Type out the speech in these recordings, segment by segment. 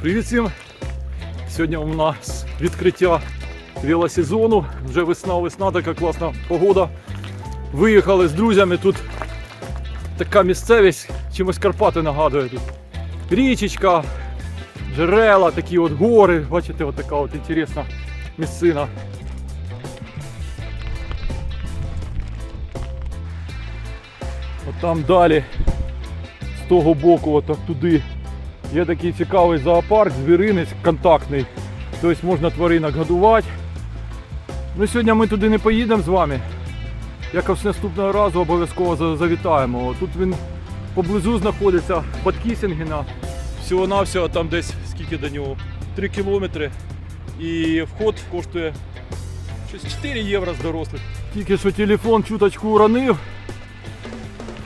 привіт всім! Сьогодні у нас відкриття велосезону. Вже весна, весна, така класна погода. Виїхали з друзями. Тут така місцевість, чимось Карпати нагадує тут. Річечка, джерела, такі от гори. Бачите, от така от інтересна місцина. От там далі, з того боку, отак туди, є такий цікавий зоопарк, звіринець контактний. Тобто можна тваринок годувати. Ну, сьогодні ми туди не поїдемо з вами. Якось наступного разу обов'язково завітаємо. Тут він поблизу знаходиться під Кісінгена. Всього-навсього там десь скільки до нього? 3 кілометри. І вход коштує щось 4 євро з дорослих. Тільки що телефон чуточку уронив.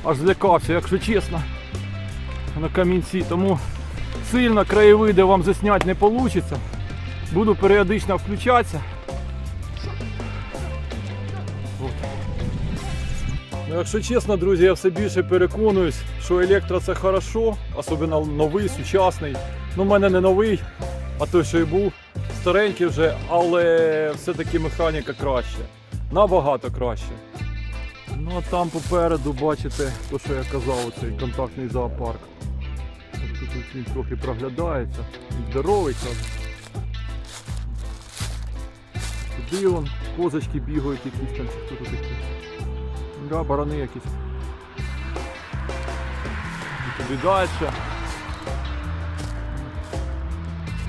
Аж злякався, якщо чесно. На камінці. Тому сильно краєвиди вам засняти не вийде. Буду періодично включатися. Ну, якщо чесно, друзі, я все більше переконуюсь, що електро це хорошо, особливо новий, сучасний. Ну, в мене не новий, а той, що і був, старенький вже, але все-таки механіка краще. Набагато краще. Ну а там попереду бачите, то що я казав, цей контактний зоопарк. Тут він трохи проглядається. Здоровий каже. Туди вон козочки бігають якісь там, чи хто тут такі. Да, барани якісь. І туди далі.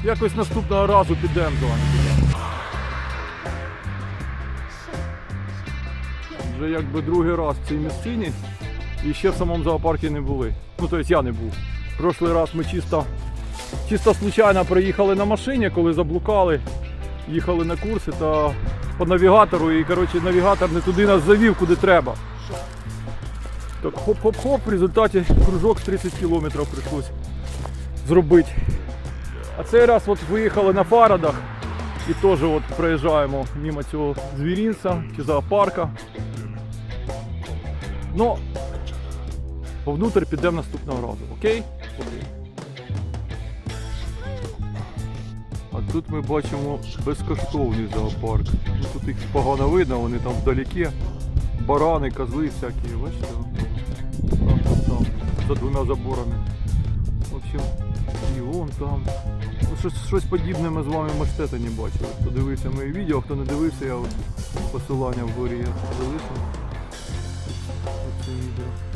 Якось наступного разу підемо з вами. Вже якби другий раз в цій місцині і ще в самому зоопарку не були. Ну тобто я не був. Прошлий раз ми чисто, чисто случайно приїхали на машині, коли заблукали, їхали на курси та по навігатору і коротше навігатор не туди нас завів, куди треба. Так хоп-хоп-хоп, в результаті кружок з 30 кілометрів прийшлось зробити. А цей раз от виїхали на фарадах і теж от проїжджаємо мимо цього звірінця чи зоопарка. Ну, повнутрь підемо наступного разу, окей? Окей. А тут ми бачимо безкоштовний зоопарк. Ну, тут їх погано видно, вони там вдалеке. Барани, козли всякі, бачите? Там, там, там, за двома заборами. В общем, і вон там. Ну, щось, щось подібне ми з вами в не бачили. Хто дивився мої відео, хто не дивився, я посилання вгорі я залишив. Оце відео.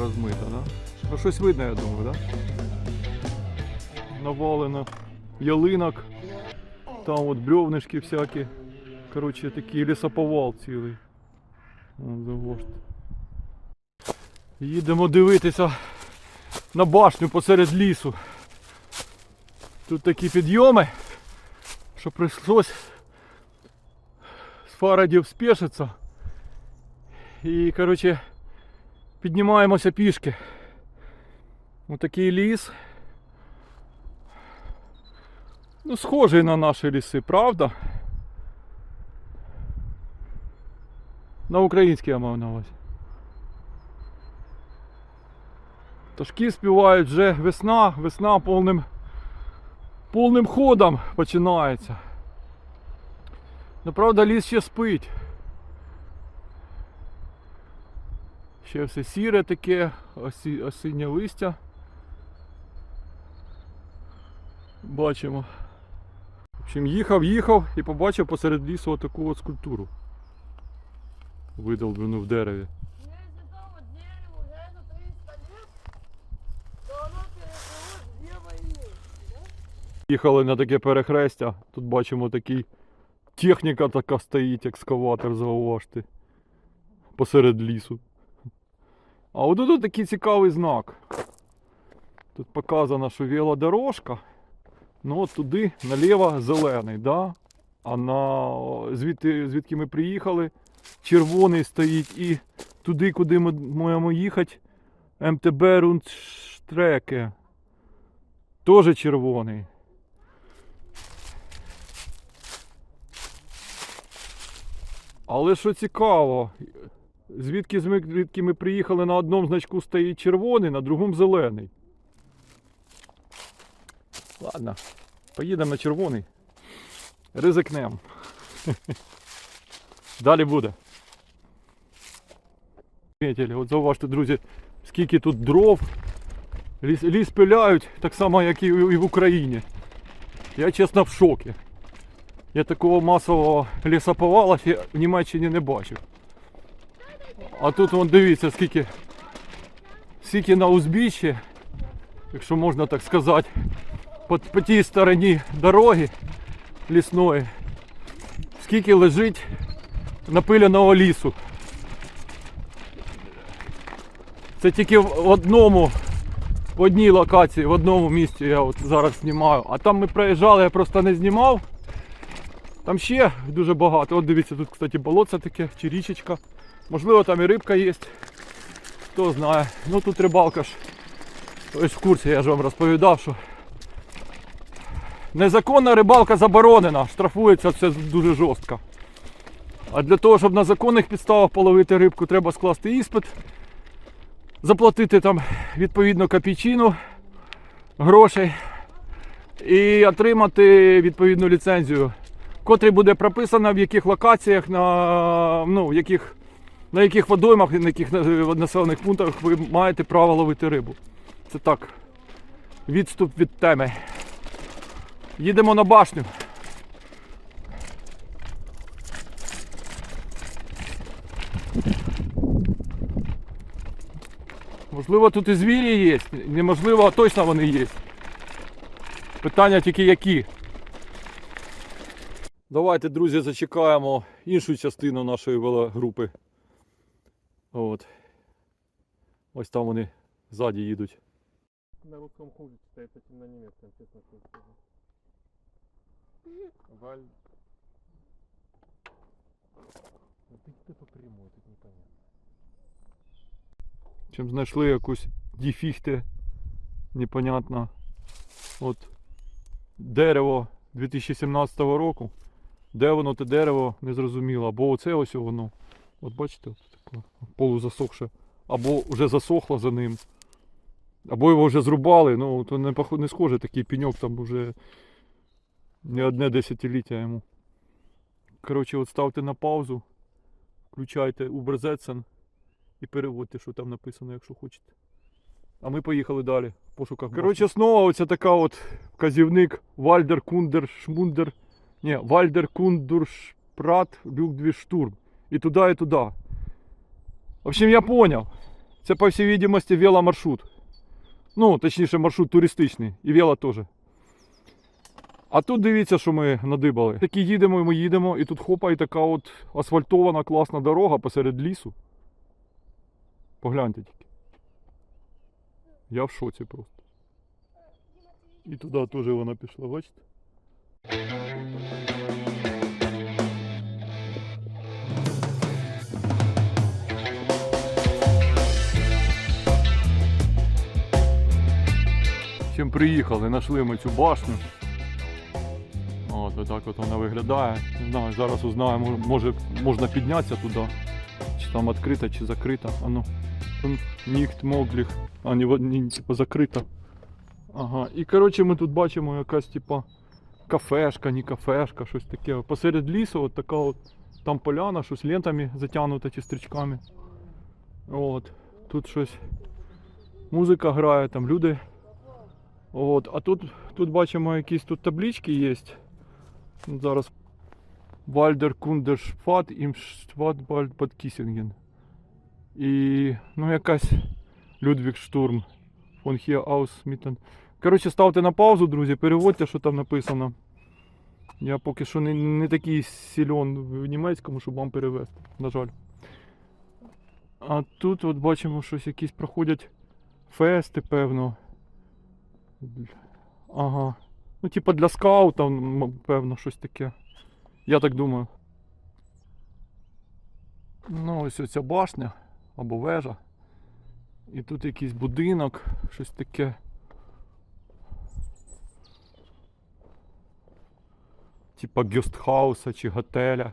Розмито, да? Ну щось видно, я думаю, да? Навалено ялинок, там от бревнишки всякі. Коротше, такий лісоповал цілий. Вон. Їдемо дивитися на башню посеред лісу. Тут такі підйоми, що прийшлось з фарадів спешитися. І, коротше, піднімаємося пішки. Отакий ліс. Ну, схожий на наші ліси, правда? На український я мав на увазі. Пташки співають вже весна, весна повним, повним ходом починається. Ну, правда, ліс ще спить. Ще все сіре таке, осі, осіннє листя. Бачимо. В общем, їхав, їхав і побачив посеред лісу отаку от скульптуру. Видолблену в дереві. Если дома дереву реально 300 лет, то оно переживет две войны. Їхали на таке перехрестя. Тут бачимо такий техніка така стоїть, екскаватор зауважте. Посеред лісу. А от тут такий цікавий знак. Тут показано, що велодорожка. Ну от туди наліво зелений, да? а на звідти, звідки ми приїхали, червоний стоїть і туди, куди ми маємо їхати, МТБ Рундштреке. Теж червоний. Але що цікаво, Звідки звідки ми приїхали на одному значку стоїть червоний, на другому зелений. Ладно, поїдемо на червоний. Ризикнем. Далі буде. От зауважте, друзі, скільки тут дров. Ліс, ліс пиляють так само, як і, і в Україні. Я чесно в шокі. Я такого масового лісоповала в Німеччині не бачив. А тут вон дивіться, скільки, скільки на узбіччі, якщо можна так сказати, по, по тій стороні дороги лісної, скільки лежить напиленого лісу. Це тільки в одному, в одній локації, в одному місці я от зараз знімаю. А там ми проїжджали, я просто не знімав. Там ще дуже багато. От дивіться, тут, кстати, болотце таке, чи річечка. Можливо, там і рибка є. Хто знає. Ну тут рибалка ж. Ось в курсі я ж вам розповідав, що незаконна рибалка заборонена, штрафується все дуже жорстко. А для того, щоб на законних підставах половити рибку, треба скласти іспит, заплатити там відповідно копійчину грошей і отримати відповідну ліцензію, в котрій буде прописано в яких локаціях, на, ну, в яких, на яких водоймах, на яких населених пунктах ви маєте право ловити рибу. Це так. Відступ від теми. Їдемо на башню. Можливо, тут і звірі є. Неможливо, а точно вони є. Питання тільки які. Давайте, друзі, зачекаємо іншу частину нашої велогрупи. От. Ось там вони ззаді їдуть. На русском хуже читается, чем на немецком, честно тебе скажу. Валь... Ну ты по прямой, тут непонятно. Чим знайшли якусь діфіхти, непонятно. От дерево 2017 року. Де воно те дерево, не зрозуміло. Або оце ось воно. От бачите, полузасохше. Або вже засохло за ним. Або його вже зрубали, ну то не, пох- не схоже такий пеньок, там вже не одне десятиліття йому. Коротше, от ставте на паузу, включайте Uberzetsen і переводьте, що там написано, якщо хочете. А ми поїхали далі в пошуках. Коротше, знову оця така от вказівник Вальдер Кундер Шмундер. Ні, Вальдер Кундур Шпрат Люкдві Штурм. І туди, і туди. В общем, я понял. Це, по всій видимості, веломаршрут. Ну, точніше, маршрут туристичний. І вело теж. А тут дивіться, що ми надибали. Такі їдемо, і ми їдемо, і тут хопа, і така от асфальтована класна дорога посеред лісу. Погляньте тільки. Я в шоці просто. І туди теж вона пішла, бачите? Чим приїхали, знайшли ми цю башню. От, отак от вона виглядає. Не знаю, зараз узнаємо, може можна піднятися туди. Чи там відкрита, чи закрита. А ну. Ніхт могліх. А, не, не типу закрита. Ага. І коротше ми тут бачимо якась типа кафешка, не кафешка, щось таке. Посеред лісу от така от там поляна, щось лентами затягнута чи стрічками. От. Тут щось. Музика грає, там люди. От. А тут, тут бачимо якісь тут таблички є. Зараз Вальдер Кундершфат Шватбальд Кісінген. І ну якась Людвіг Штурм. Фон Аус Мітен. Коротше, ставте на паузу, друзі, переводьте, що там написано. Я поки що не, не такий сильон в німецькому, щоб вам перевести, на жаль. А тут от бачимо, щось якісь проходять фести, певно. Ага. Ну, типа для скаута, певно, щось таке. Я так думаю. Ну, ось оця башня або вежа. І тут якийсь будинок, щось таке. Типа гестхауса чи готеля.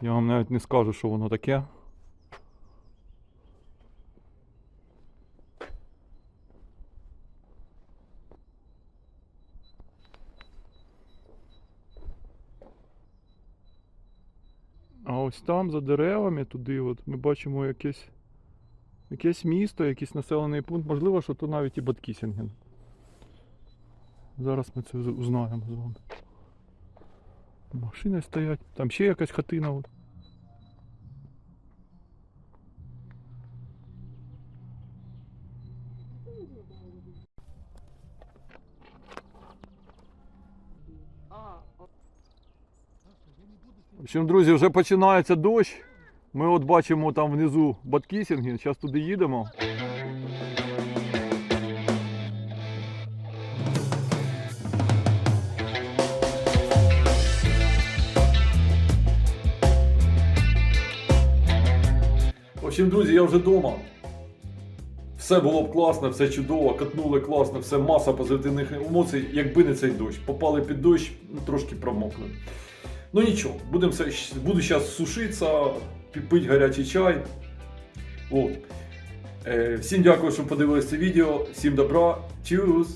Я вам навіть не скажу, що воно таке. Ось там за деревами, туди от, ми бачимо якесь, якесь місто, якийсь населений пункт. Можливо, що то навіть і Баткісінген. Зараз ми це узнаємо з вами. Машини стоять, там ще якась хатина. От. В общем, друзі, вже починається дощ. Ми от бачимо там внизу Баткісінги, зараз туди їдемо. В общем, друзі, я вже вдома. Все було б класно, все чудово, катнули класно, все маса позитивних емоцій, якби не цей дощ. Попали під дощ, трошки промокли. Ну нічого, будем, буду зараз сушитися, пити гарячий чай. От. Е, всім дякую, що подивилися це відео. Всім добра. Чус!